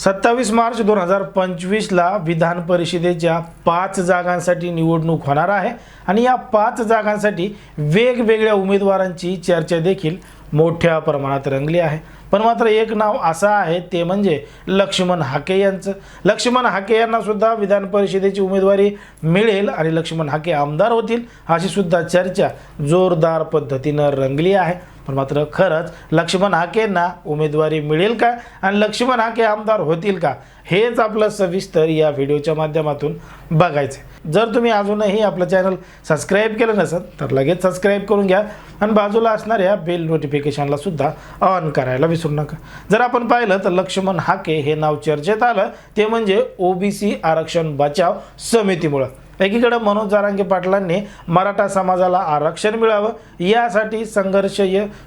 सत्तावीस मार्च दोन हजार पंचवीसला विधान परिषदेच्या पाच जागांसाठी निवडणूक होणार आहे आणि या पाच जागांसाठी वेगवेगळ्या उमेदवारांची चर्चा देखील मोठ्या प्रमाणात रंगली आहे. पण मात्र एक नाव असं आहे ते म्हणजे लक्ष्मण हाके यांचं. लक्ष्मण हाके यांनासुद्धा विधान परिषदेची उमेदवारी मिळेल आणि लक्ष्मण हाके आमदार होतील अशी सुद्धा चर्चा जोरदार पद्धतीनं रंगली आहे. पण मात्र खरंच लक्ष्मण हाकेंना उमेदवारी मिळेल का? आणि लक्ष्मण हाके आमदार होतील का? हेच आपलं सविस्तर या व्हिडिओच्या माध्यमातून बघायचं जर तुम्ही अजूनही आपलं चॅनल सबस्क्राईब केलं नसेल तर लगेच सबस्क्राईब करून घ्या आणि बाजूला असणाऱ्या बेल नोटिफिकेशनला सुद्धा ऑन करायला विसरू नका. जर आपण पाहिलं तर लक्ष्मण हाके हे नाव चर्चेत आलं ते म्हणजे ओबीसी आरक्षण बचाव समितीमुळं. एकीकडे मनोज जारांगे पाटलांनी मराठा समाजाला आरक्षण मिळावं यासाठी संघर्ष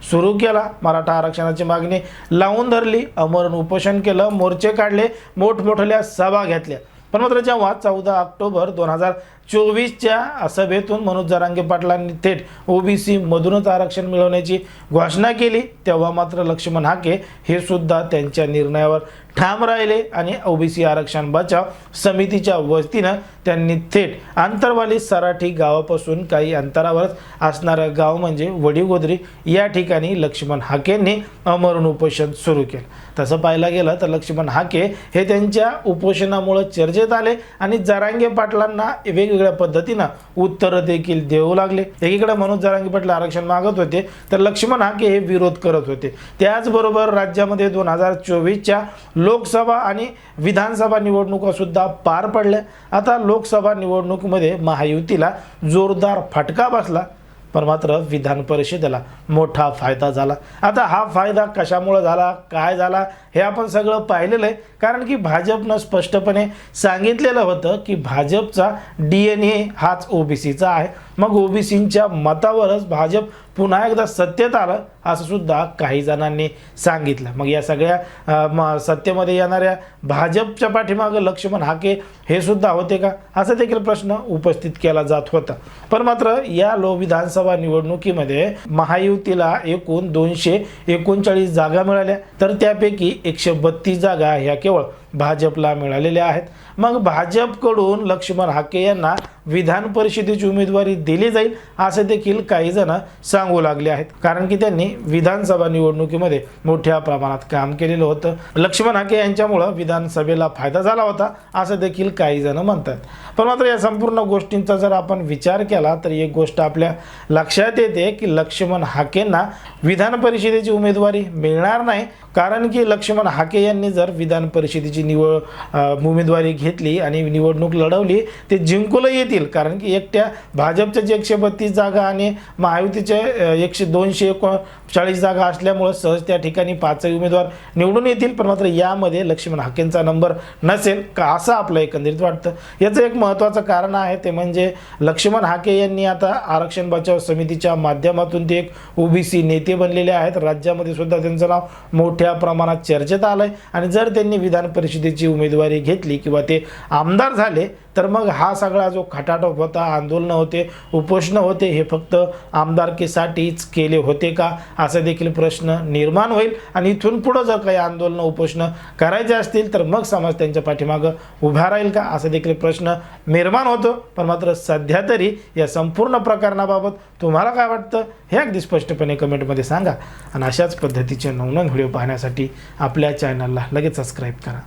सुरू केला. मराठा आरक्षणाची मागणी लावून धरली अमरण उपोषण केलं मोर्चे काढले मोठमोठल्या सभा घेतल्या. पण मात्र जेव्हा चौदा ऑक्टोबर दोन हजार चोवीसच्या सभेतून मनोज जरांगे पाटलांनी थेट ओबीसी मधूनच आरक्षण मिळवण्याची घोषणा केली. तेव्हा मात्र लक्ष्मण हाके हे सुद्धा त्यांच्या निर्णयावर ठाम राहिले आणि ओबीसी आरक्षण बचाव समितीच्या वतीनं त्यांनी थेट आंतरवाली सराठी गावापासून काही अंतरावरच असणारं गाव म्हणजे वडीगोदरी या ठिकाणी लक्ष्मण हाकेंनी अमरण उपोषण सुरू केलं. तसं पाहायला गेलं तर लक्ष्मण हाके हे त्यांच्या उपोषणामुळं चर्चेत आले आणि जरांगे पाटलांना वेग वेगवेगळ्या पद्धतीनं उत्तरं देखील देऊ लागले. एकीकडे मनोज जरांगे पाटील आरक्षण मागत होते तर लक्ष्मण हाके हे विरोध करत होते. त्याचबरोबर राज्यामध्ये दोन हजार चोवीसच्या लोकसभा आणि विधानसभा निवडणुकासुद्धा पार पडल्या. आता लोकसभा निवडणुकीमध्ये महायुतीला जोरदार फटका बसला. पण मात्र विधान परिषदेला मोठा फायदा झाला. आता हा फायदा कशामुळं झाला काय झाला हे आपण सगळं पाहिलेलं आहे. कारण की भाजपनं स्पष्टपणे सांगितलेलं होतं की भाजपचा डी एन ए हाच ओबीसीचा आहे. मग ओबीसींच्या मतावरच भाजप पुन्हा एकदा सत्तेत आलं असं सुद्धा काही जणांनी सांगितलं. मग या सगळ्या म- सत्तेमध्ये येणाऱ्या भाजपच्या पाठीमागं लक्ष्मण हाके हे सुद्धा होते का? असा देखील प्रश्न उपस्थित केला जात होता. पण मात्र या लो विधानसभा निवडणुकीमध्ये महायुतीला एकूण दोनशे एकोणचाळीस जागा मिळाल्या. तर त्यापैकी एकशे बत्तीस जागा ह्या केवळ भाजपला मिळालेल्या आहेत. मग भाजपकडून लक्ष्मण हाके यांना विधान परिषदेची उमेदवारी दिली जाईल असं देखील काही जण सांगू लागले आहेत. कारण की त्यांनी विधानसभा निवडणुकीमध्ये मोठ्या प्रमाणात काम केलेलं होतं. लक्ष्मण हाके यांच्यामुळं विधानसभेला फायदा झाला होता असं देखील काही जण म्हणतात. पण मात्र या संपूर्ण गोष्टींचा जर आपण विचार केला तर एक गोष्ट आपल्या लक्षात येते की लक्ष्मण हाकेंना विधान परिषदेची उमेदवारी मिळणार नाही. कारण की लक्ष्मण हाके यांनी जर विधान परिषदेची निवड उमेदवारी घेतली आणि निवडणूक लढवली ते जिंकूला येतील. कारण की एकट्या भाजपच्या जे एकशे बत्तीस जागा आणि महायुतीच्या एकशे दोनशे एकोणचाळीस जागा असल्यामुळं सहज त्या ठिकाणी पाचही उमेदवार निवडून येतील. पण मात्र यामध्ये लक्ष्मण हाकेंचा नंबर नसेल का असं आपलं एकंदरीत वाटतं. याचं एक महत्त्वाचं कारण आहे ते म्हणजे लक्ष्मण हाके यांनी आता आरक्षण बचाव समितीच्या माध्यमातून ते एक ओबीसी नेते बनलेले आहेत. राज्यामध्ये सुद्धा त्यांचं नाव मोठ्या प्रमाणात चर्चेत आलं आहे आणि जर त्यांनी विधान परिषद परिषदेची उमेदवारी घेतली किंवा ते आमदार झाले तर मग हा सगळा जो खटाटोप होता आंदोलनं होते उपोषणं होते हे फक्त आमदारकीसाठीच केले होते का? असा देखील प्रश्न निर्माण होईल. आणि इथून पुढं जर काही आंदोलनं उपोषणं करायचे असतील तर मग समाज त्यांच्या पाठीमागं उभा राहील का? असा देखील प्रश्न निर्माण होतो. पण मात्र सध्या तरी या संपूर्ण प्रकरणाबाबत तुम्हाला काय वाटतं हे अगदी स्पष्टपणे कमेंटमध्ये सांगा. आणि अशाच पद्धतीचे नवनवीन व्हिडिओ पाहण्यासाठी आपल्या चॅनलला लगेच सबस्क्राईब करा.